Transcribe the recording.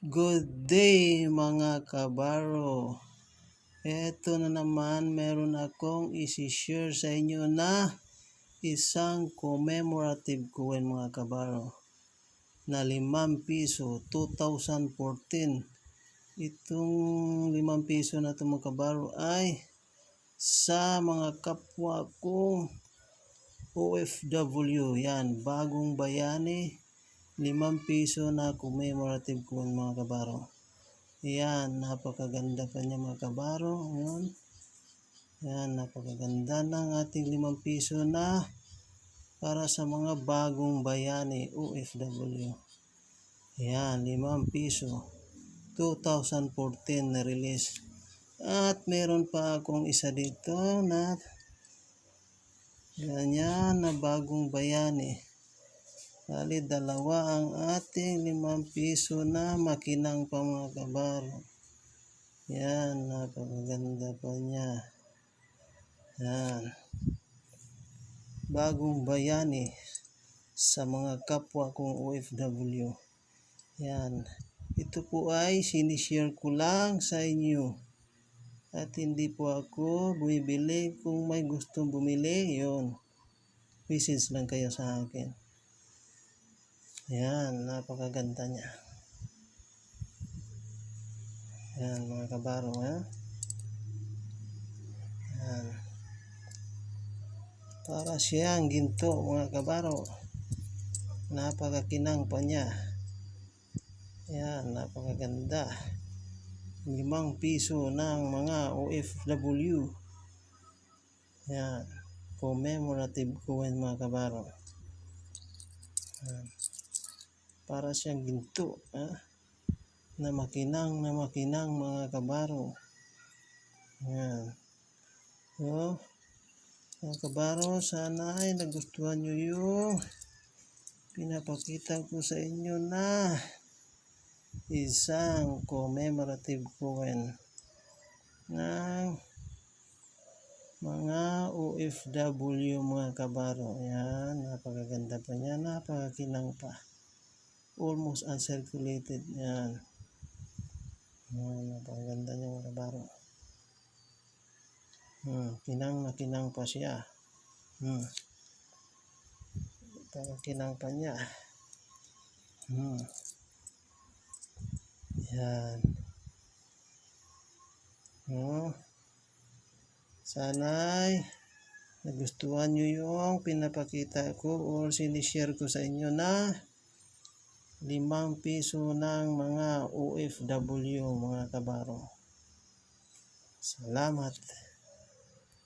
Good day mga kabaro. Ito na naman meron akong isi-share sa inyo na isang commemorative coin mga kabaro na 5 piso 2014. Itong 5 piso na ito mga kabaro ay sa mga kapwa kong OFW. Yan, bagong bayani 5 piso na commemorative coin mga kabaro. Yan, napakaganda pa niya mga kabaro. Yan. Yan, napakaganda ng ating 5 piso na para sa mga bagong bayani OFW. Yan, 5 piso. 2014 na release. At meron pa akong isa dito na ganyan na bagong bayani. Bali, dalawa ang ating 5 piso na makinang pa mga. Yan, napakaganda pa niya. Yan. Bagong bayani sa mga kapwa kong OFW. Yan. Ito po ay sinishare ko lang sa inyo. At hindi po ako bumibili. Kung may gustong bumili, yon Message lang kayo sa akin. Yan, napakaganda niya. Yan, mga kabaro, ha? Yan. Para siyang ginto, mga kabaro. Napakakinang pa niya. Yan, napakaganda. Limang piso ng mga OFW. Yan. Commemorative coin, mga kabaro. Yan para siyang ginto ha? na makinang na makinang mga kabaro. Yan so mga kabaro sana ay nagustuhan nyo yung pinapakita ko sa inyo na isang commemorative coin ng mga OFW mga kabaro. Yan napakaganda pa niya napakakinang pa almost uncirculated. Yan. Yan, napakaganda niya mga kabaro. Hmm, kinang na kinang pa siya. Hmm. Kinang pa niya. Hmm. Yan. Oh. Sana'y nagustuhan nyo yung pinapakita ko or sinishare ko sa inyo na limang piso ng mga OFW mga kabaro. Salamat.